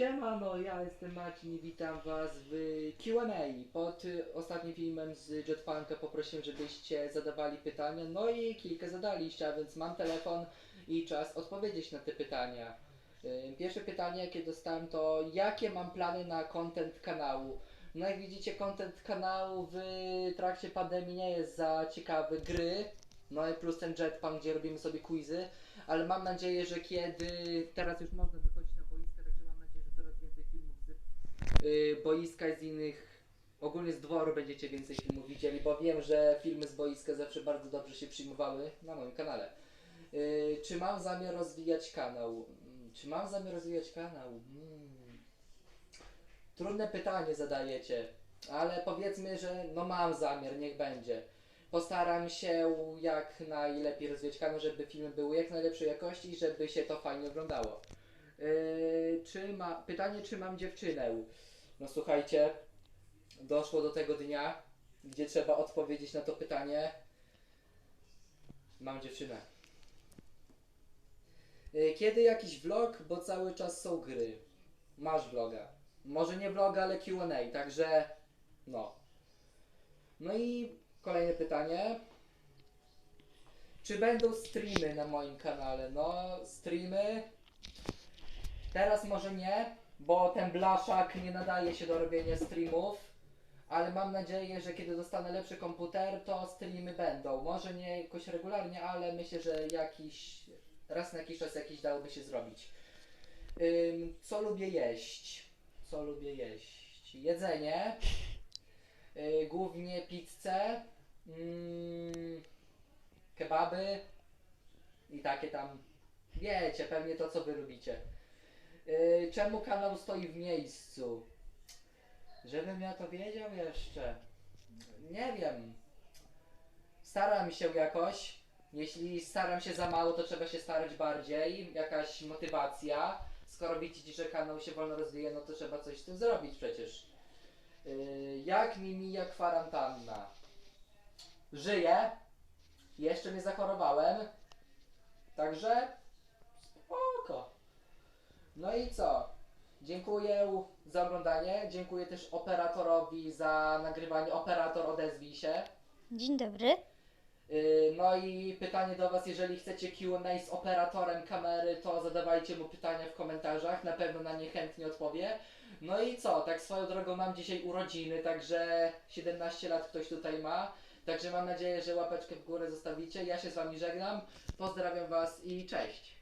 Siemano, ja jestem Marcin i witam was w Q&A. Pod ostatnim filmem z Jetpunka poprosiłem, żebyście zadawali pytania, no i kilka zadaliście, a więc mam telefon i czas odpowiedzieć na te pytania. Pierwsze pytanie, jakie dostałem to, jakie mam plany na content kanału? No jak widzicie, content kanału w trakcie pandemii nie jest za ciekawy. Gry, no i plus ten Jetpunk, gdzie robimy sobie quizy, ale mam nadzieję, że kiedy teraz już można wychodzić na boiska, także mam nadzieję, że coraz więcej filmów y, boiska z innych, ogólnie z dworu będziecie więcej filmów widzieli, bo wiem, że filmy z boiska zawsze bardzo dobrze się przyjmowały na moim kanale. Y, czy mam zamiar rozwijać kanał? Mm, Czy mam zamiar rozwijać kanał? Mm. Trudne pytanie zadajecie, ale powiedzmy, że no mam zamiar, niech będzie. Postaram się jak najlepiej rozwijać kanał, żeby filmy były jak najlepszej jakości i żeby się to fajnie oglądało. Yy, czy ma, pytanie, czy mam dziewczynę? No słuchajcie, doszło do tego dnia, gdzie trzeba odpowiedzieć na to pytanie. Mam dziewczynę. Yy, kiedy jakiś vlog, bo cały czas są gry. Masz vloga. Może nie vloga, ale Q&A, także no. No i kolejne pytanie. Czy będą streamy na moim kanale? No, streamy. Teraz może nie, bo ten blaszak nie nadaje się do robienia streamów. Ale mam nadzieję, że kiedy dostanę lepszy komputer, to streamy będą. Może nie jakoś regularnie, ale myślę, że jakiś raz na jakiś czas jakiś dałoby się zrobić. Ym, co lubię jeść? Co lubię jeść? Jedzenie. Yy, głównie pizzę, mm, kebaby i takie tam, wiecie, pewnie to co wy lubicie. Yy, czemu kanał stoi w miejscu? Żebym ja to wiedział jeszcze. Nie wiem. Staram się jakoś. Jeśli staram się za mało, to trzeba się starać bardziej. Jakaś motywacja. Skoro widzicie, że kanał się wolno rozwija, no to trzeba coś z tym zrobić przecież. Yy, jak mi mija kwarantanna? Żyję. Jeszcze nie zachorowałem. Także. No i co? Dziękuję za oglądanie. Dziękuję też operatorowi za nagrywanie. Operator odezwij się. Dzień dobry. Yy, No i pytanie do Was, jeżeli chcecie Q&A z operatorem kamery, to zadawajcie mu pytania w komentarzach, na pewno na nie chętnie odpowie. No i co, tak swoją drogą mam dzisiaj urodziny, także 17 lat ktoś tutaj ma, także mam nadzieję, że łapeczkę w górę zostawicie. Ja się z Wami żegnam, pozdrawiam Was i cześć!